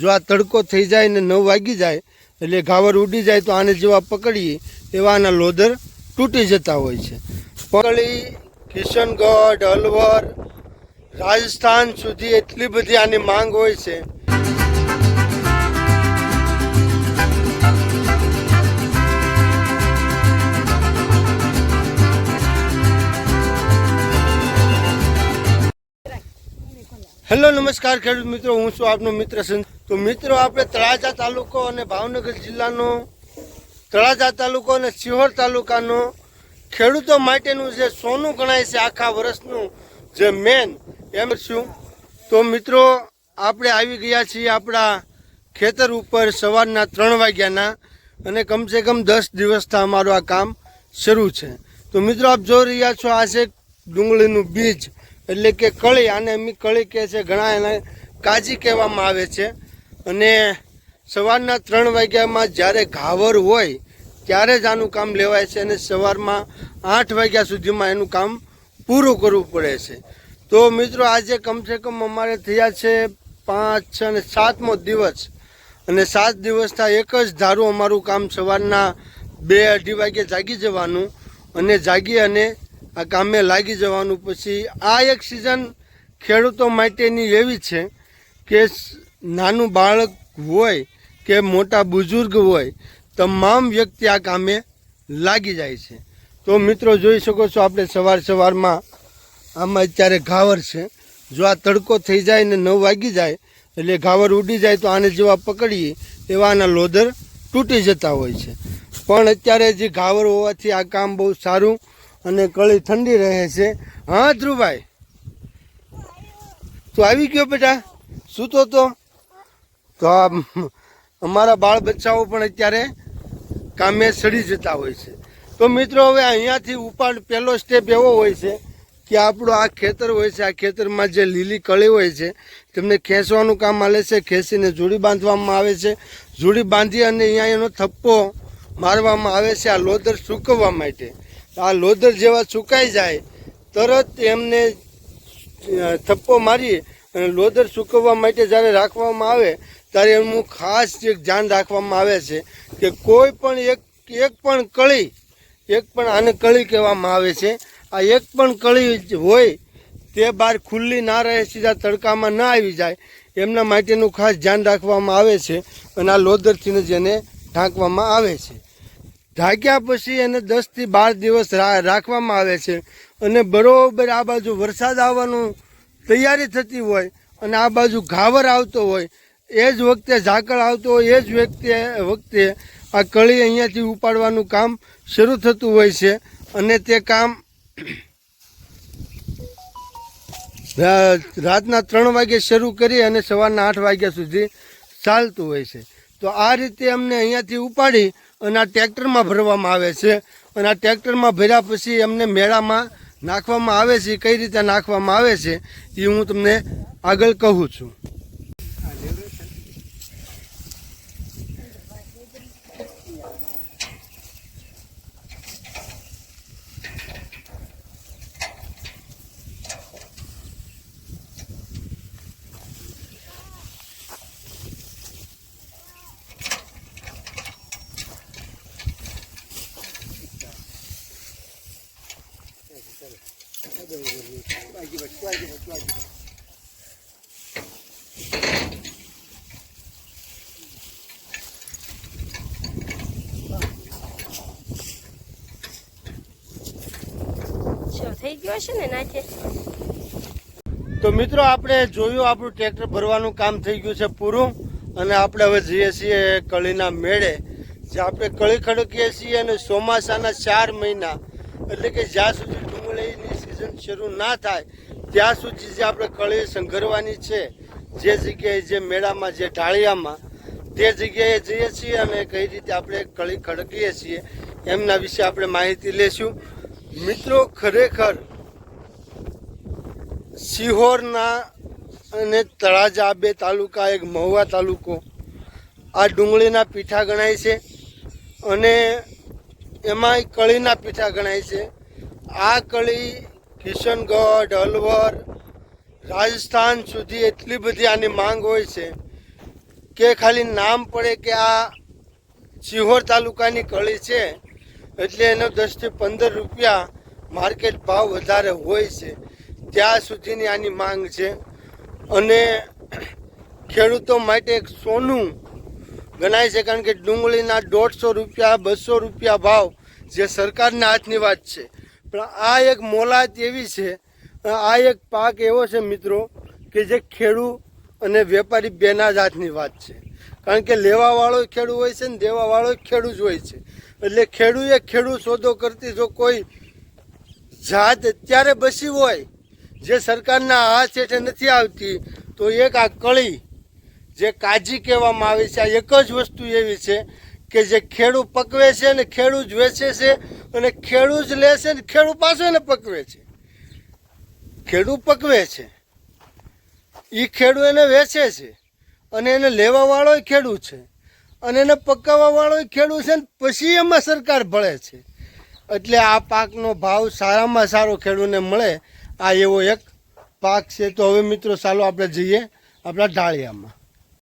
જો આ તડકો થઈ જાય ને નવ વાગી જાય, એટલે ઘાવર ઉડી જાય તો આને જેવા પકડીએ, એવા આના લોદર તૂટી જતા હોય છે. પકડી, કિશનગઢ, અલવર, રાજસ્થાન સુધી એટલી બધી આની માંગ હોય છે. હેલો, નમસ્કાર ખેડૂત મિત્રો, હું છું આપનો મિત્ર સંત તો મિત્રો, આપણે તળાજા તાલુકો અને ભાવનગર જિલ્લાનો, તળાજા તાલુકો અને સિહોર તાલુકાનો ખેડૂતો માટેનું જે સોનું ગણાય છે આખા વર્ષનું જે મેન, એમ છું તો મિત્રો, આપણે આવી ગયા છીએ આપણા ખેતર ઉપર સવારના ત્રણ વાગ્યાના અને કમસે કમ દસ દિવસથી અમારું આ કામ શરૂ છે. તો મિત્રો, આપ જોઈ રહ્યા છો, આ છે ડુંગળીનું બીજ, એટલે કે કળી, આને એમની કળી કહે છે, ઘણા એને કાજી કહેવામાં આવે છે. અને સવારના ત્રણ વાગ્યામાં જ્યારે ઘાવર હોય, ત્યારે જ આનું કામ લેવાય છે અને સવારમાં આઠ વાગ્યા સુધીમાં એનું કામ પૂરું કરવું પડે છે. તો મિત્રો, આજે કમસે કમ અમારે થયા છે પાંચ છ અને સાતમો દિવસ. અને સાત દિવસના એક જ ધારું અમારું કામ સવારના બે અઢી વાગે જાગી જવાનું અને જાગી અને આ કામે લાગી જવાનું. પછી આ એક સિઝન ખેડૂતો માટેની એવી છે કે નાનું બાળક હોય કે મોટા બુઝુર્ગ હોય, તમામ વ્યક્તિ આ કામે લાગી જાય છે. તો મિત્રો જોઈ શકો છો આપણે સવાર સવારમાં આમાં અત્યારે ઘાવર છે. જો આ તડકો થઈ જાય ને નવ વાગી જાય, એટલે ઘાવર ઉડી જાય તો આને જેવા પકડીએ એવા આના લોદર તૂટી જતા હોય છે. પણ અત્યારે જે ઘાવર હોવાથી આ કામ બહુ સારું અને કળી ઠંડી રહે છે. હા ધ્રુવભાઈ? તું આવી ગયો બેટા. સૂતો તો. તો આ અમારા બાળ બચ્ચાઓ પણ અત્યારે કામે સડી જતા હોય છે. તો મિત્રો, હવે અહીંયાથી ઉપાડ પહેલો સ્ટેપ એવો હોય છે કે આપણું આ ખેતર હોય છે, આ ખેતરમાં જે લીલી કળી હોય છે, તેમને ખેંચવાનું કામ આલે છે, ખેંચીને જોડી બાંધવામાં આવે છે. જોડી બાંધી અને અહીંયા એનો થપ્પો મારવામાં આવે છે, આ લોદર સૂકવવા માટે. આ લોદર જેવા સુકાઈ જાય, તરત એમને થપ્પો મારી અને લોદર સૂકવવા માટે જ્યારે રાખવામાં આવે ત્યારે એનું ખાસ એક ધ્યાન રાખવામાં આવે છે કે કોઈ પણ એક એક પણ કળી, એક પણ આને કળી કહેવામાં આવે છે. આ એક પણ કળી હોય તે બહાર ખુલ્લી ના રહે, સીધા તડકામાં ના આવી જાય, એમના માટેનું ખાસ ધ્યાન રાખવામાં આવે છે અને આ લોદરથીને જ એને ઢાંકવામાં આવે છે. ઢાંક્યા પછી એને દસથી બાર દિવસ રાખવામાં આવે છે અને બરાબર આ બાજુ વરસાદ આવવાનું તૈયારી થતી હોય અને આ બાજુ ઘાવર આવતો હોય એ જ વખતે ઝાકળ આવતો એ જ વ્યક્તિ વખતે આ કળી અહીંયાથી ઉપાડવાનું કામ શરૂ થતું હોય છે અને તે કામ રાતના ત્રણ વાગે શરૂ કરી અને સવારના આઠ વાગ્યા સુધી ચાલતું હોય છે. તો આ રીતે અમને અહીંયાથી ઉપાડી અને આ ટ્રેક્ટરમાં ભરવામાં આવે છે. અને આ ટ્રેક્ટરમાં ભર્યા પછી એમને મેળામાં નાખવામાં આવે છે, કઈ રીતે નાખવામાં આવે છે, એ હું તમને આગળ કહું છું. થઈ ગયો છે ને તો મિત્રો, આપણે જોયું, આપણું ટ્રેક્ટર ભરવાનું કામ થઈ ગયું છે પૂરું, અને આપણે હવે જઈએ છીએ કળીના મેળે જે આપણે કળી ખડકીએ છીએ અને ચોમાસાના ચાર મહિના, એટલે કે જ્યાં સુધી સિઝન શરૂ ના થાય, ત્યાં સુધી જે આપણે કળી સંઘરવાની છે, જે જગ્યાએ જે મેળામાં, જે ઢાળિયામાં, તે જગ્યાએ જઈએ છીએ અને કઈ રીતે આપણે કળી ખડકીએ છીએ, એમના વિશે આપણે માહિતી લેશું. મિત્રો, ખરેખર સિહોરના અને તળાજા બે તાલુકા, એક મહુવા તાલુકો, આ ડુંગળીના પીઠા ગણાય છે અને એમાં કળીના પીઠા ગણાય છે. આ કળી કિશનગઢ અલવર, રાજસ્થાન સુધી એટલી બધી આની માંગ હોય છે કે ખાલી નામ પડે કે આ સિહોર તાલુકાની કળી છે, એટલે એનો દસથી પંદર રૂપિયા માર્કેટ ભાવ વધારે હોય છે. ત્યાં સુધીની આની માંગ છે. અને ખેડૂતો માટે એક સોનું ગણાય છે, કારણ કે ડુંગળીના દોઢસો રૂપિયા, બસો રૂપિયા ભાવ જે સરકારના હાથની વાત છે. પણ આ એક મોલાત એવી છે આ એક પાક એવો છે મિત્રો કે જે ખેડૂત અને વેપારી બેના જાતની વાત છે. કારણ કે લેવાવાળો ખેડૂત હોય છે ને દેવાવાળો ખેડૂત હોય છે. એટલે ખેડૂએ ખેડૂત સોદો કરતી જો કોઈ જાત અત્યારે બસી હોય, જે સરકારના હાથ હેઠે નથી આવતી, તો એક આ કળી જે કાજી કહેવામાં આવે છે, આ એક જ વસ્તુ એવી છે કે જે ખેડૂત પકવે છે ને જ વેચે છે અને ખેડૂત જ લે છે ને ખેડૂત પાછો એને પકવે છે. ખેડૂત પકવે છે. એ ખેડૂત એને વેચે છે અને એને લેવા વાળો ખેડૂત છે અને એને પકાવવા વાળો ખેડૂત છે ને પછી એમાં સરકાર ભળે છે. એટલે આ પાકનો ભાવ સારામાં સારો ખેડૂતને મળે. આ એવો એક પાક છે. તો હવે મિત્રો ચાલો આપણે જઈએ આપણા ઢાળિયામાં.